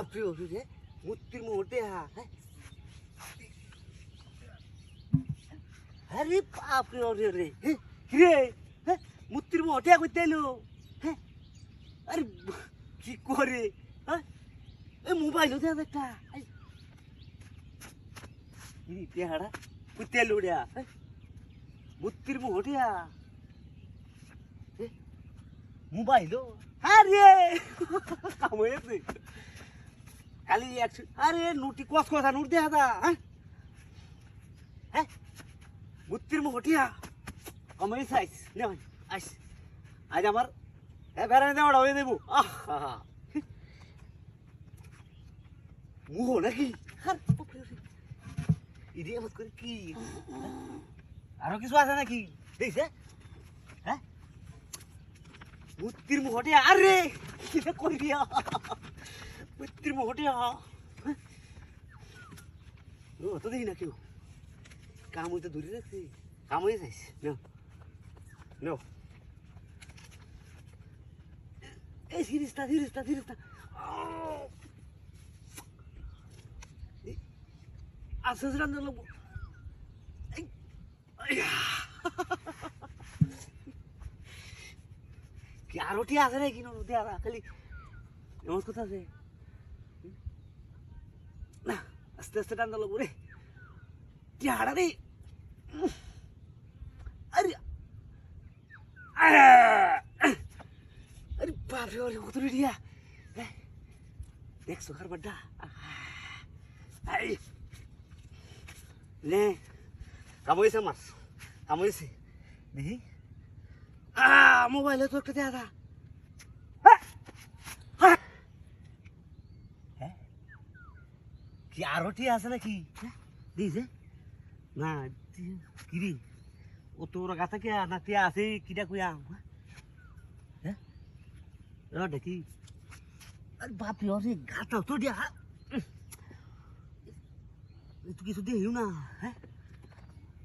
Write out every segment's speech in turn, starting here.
বাপরে রে মূর্তির মোটে হা হ্যাঁ। আরে বাপরে ওরে রে হ্যাঁ রে হ্যাঁ মূর্তির মোটে করতে এলো? হ্যাঁ আরে কি করে হ্যাঁ এ মোবাইল দেখ একটা, আই। ইনি পেহাড়া করতে এলো রে হ্যাঁ মূর্তির মোটে মোবাইল আরে কামড়েছে খালি একশো আরে নুটি কস কথা নুট দেখা দা হ্যাঁ? হ্যাঁ? বুত্তির মুখ হটিয়া কমাই সাইস নে ভাই আইস। আজ আমার হ্যাঁ বেড়ানি দেওয়াটা হয়ে দেবো আহ মুহ নাকি? ইদি আমার করে কি? হ্যাঁ? আরও কিছু আছে নাকি? দেখছে হ্যাঁ? বুত্তির মুখটে আরে! কিটা করি দিয়া বুত্তির মুখটে ও তো দেখি না কেউ কাম হইতে ধরে রাখছি কাম হয়ে যাইছে নো নো এই সিরিজটা সিরিজটা সিরিজটা আস্তে কি আরও আছে নাকি নো দেয়া খালি এমন কথা আছে? না, আস্তে আস্তে টান্দা লাগবো রে কি হাড়া রে। আরে আরে আরে বাপরে ওরে কত রিয়া? দেখছ খার বাড্ডা নে কামড়েছে আমার কামড়েছে দেখি। মোবাইলে তো একটা দেয়া দা হ্যাঁ কি আরোটি আছে নাকি? দিছে না দি- কি রে ও তোর গাথা কে না তে আছে কিটা কইয়া হ্যাঁ? র দেখি। আরে বাপ রে ওরে গাথা তো দিয়া তুই কিছু দিয়ে না হ্যাঁ?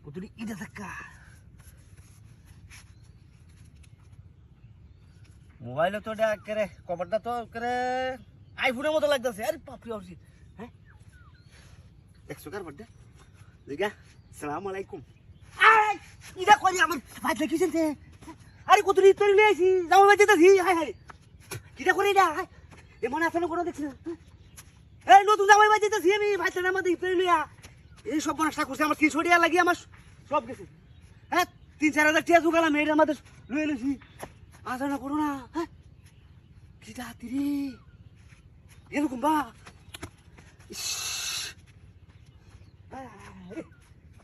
ও তুই ইটা থাকা। মোবাইলে তো এটা করে কভারটা তো করে আইফোনের মতো লাগতেছে। আরে বাপরে অর্জি হ্যাঁ দেখছ কার বার্থডে দিগা সালাম আলাইকুম আই ইদা করি আমার ভাই দেখিছেন তে আরে কত রিত করে নিয়ে আইছি যাও বাজে তাছি হাই হাই কিটা করে এটা এ মনে না কোনো দেখছি না এই নতুন জামাই বাজে তাছি আমি ভাই না আমাদের ইফতারি লইয়া এই সব বনসা করছে আমার তিনশো টাকা লাগিয়ে আমার সব গেছে হ্যাঁ তিন চার হাজার টাকা জোগালাম এটা আমাদের লয়ে লইছি আদরণা করো না হ্যাঁ কি জাতি রে এরকম বা